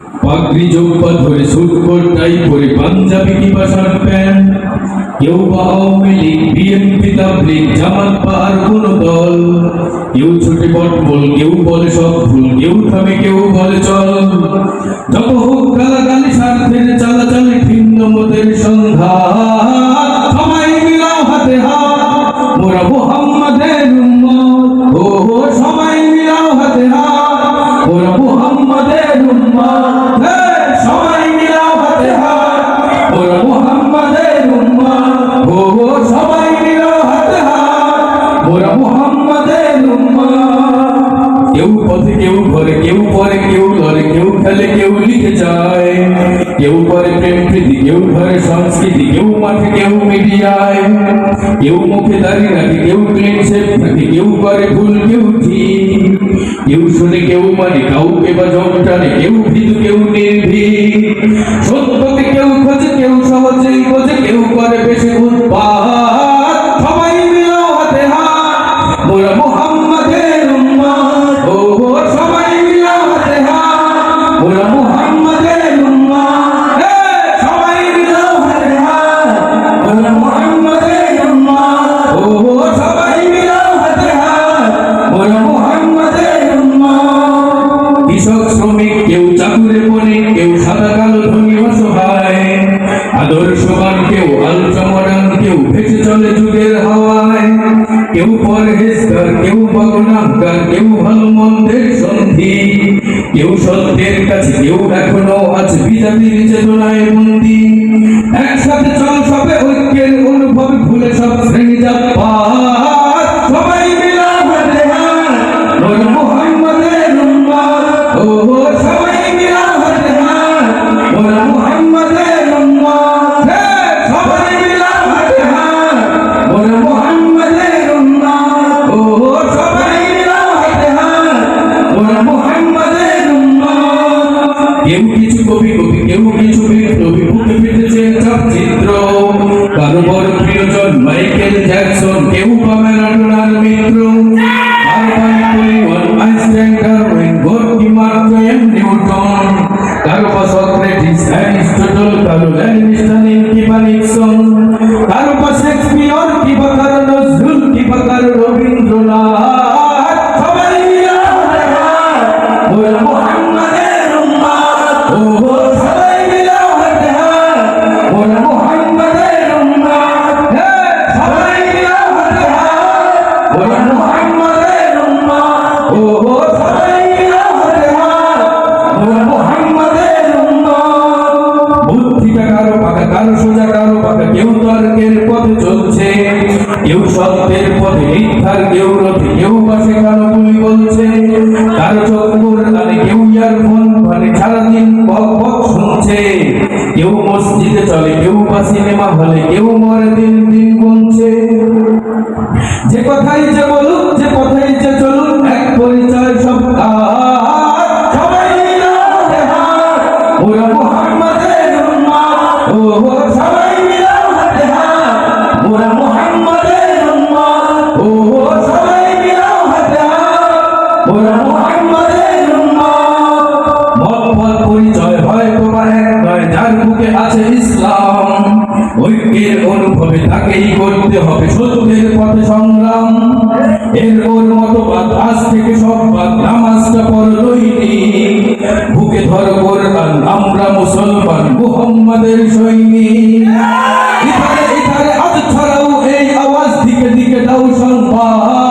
পাগড়ি জব্বা ধরে suit coat tie পরে পাঞ্জাবি কি বাসার প্যান্ট। কেউ বা আওয়ামী লীগ, বিএনপি, তাবলিগ, জামাত বা আর কোনো দল। কেউ ছুটে বটবল কেউ বলে সব ভুল, কেউ থামে, কেউ বলে চল। যত হোক গালাগালি স্বার্থের চালাচালি ভিন্ন মতের সন্ধান। কেউ পথে কেউ ঘরে, কেউ পরে কেউ লড়ে কেউ খেলে কেউ লিখে যায়। কেউ করে প্রেম প্রীতি, কেউ ধরে সংস্কৃতি, কেউ মাঠে কেউ মিডিয়ায়। কেউ মুখে দাঁড়িয়ে রাখে, কেউ ক্লিন শেপ থাকে, কেউ করে ভুল কেউ ঠিক কেউ শুনে কেউ মানে কাউকে বা জমটানে কেউ ভীতু কেউ নির্ভীক। কেউ পরহেজগার, কেউ বগনাঙ্গার কেউ ভালো মন্দের সন্ধি, কেউ সত্যের কাছে, কেউ এখনও আছে বিজাতির চেতনায় বন্দি কিংবা নিক্সন কারও বা কেউ সত্যের পথে মিথ্যার কেউ রথে, কেউ বা সেখানে গুলি বলছে কারও চোখ কানে, কেউ ইয়ারফোন মানে সারাদিন বক বক শুনছে। কেউ মসজিদে চলে, কেউ বা সিনেমা হলে, কেউ মরে দিন দিন গুনছে। যে কথাই যে বলুক, যে কথাই যে চলুক, এক পরিচয় সব সবাই ওরা মুহাম্মাদের ও সবাই ইসলাম, ঐক্যের অনুভবে তাকেই করতে হবে। সত্যের পথে সংগ্রাম, এর ওর মতবাদ আজ থেকে সব বাদ। নামাজটা পড়লইনি বুকে ধর করলাম আমরা মুসলমান, মুহাম্মাদের সৈনিক। আজ ছাড়াও এই আওয়াজ, দিকে দিকে দাও সংবাদ।